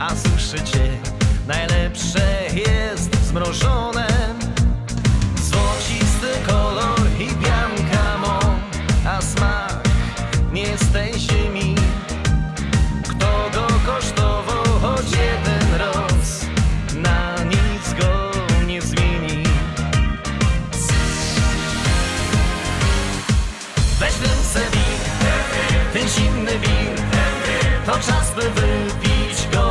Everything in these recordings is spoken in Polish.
a suszycie najlepsze jest zmrożone. Złocisty kolor i pianka mą, a smak nie z tej ziemi. Kto go kosztował choć jeden raz, na nic go nie zmieni. Weź ręce wir, ten zimny wir To czas by wypić go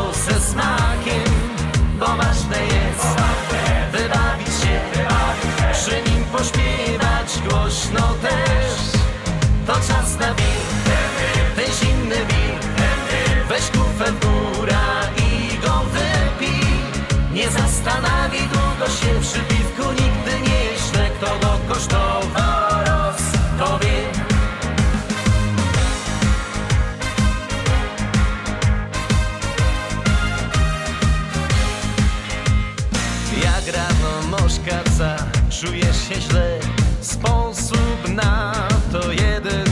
Jak rano moszkaca, czujesz się źle. Sposób na to jeden.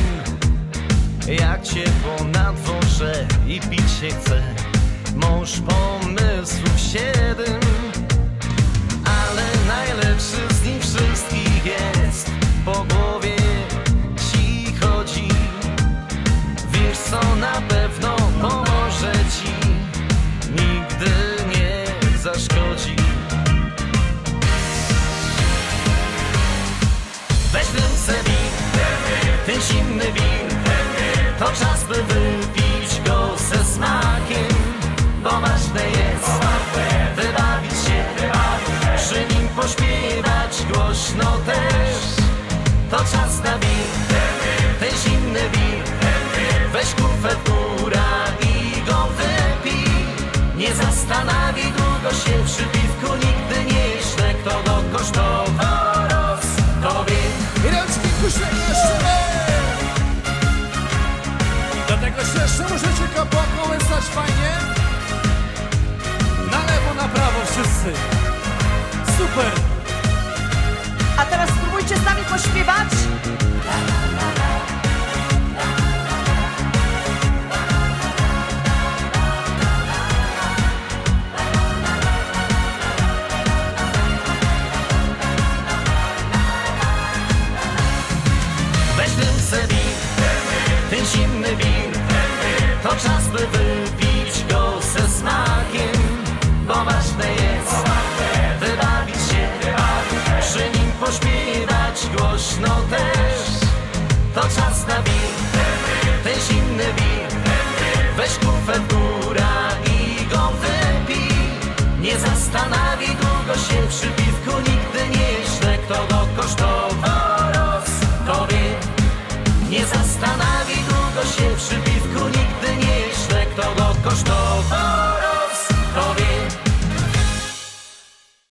Jak ciepło na dworze i pić się chce. Mąż pomysłów siedem ten zimny wir To czas by wypić go ze smakiem. Bo ważne jest wybawić się. Przy nim pośpiewać głośno też. To czas na wir, ten zimny wir Weź kufel w góra i go wypij. Nie zastanawiaj Się jeszcze możecie kapłaką łysać fajnie czas by wypić go ze smakiem Bo ważne jest wybawić się Przy nim pośpiewać głośno też. To czas na wir, ten zimny wir. Weź kufel w i go wypij Nie zastanawiaj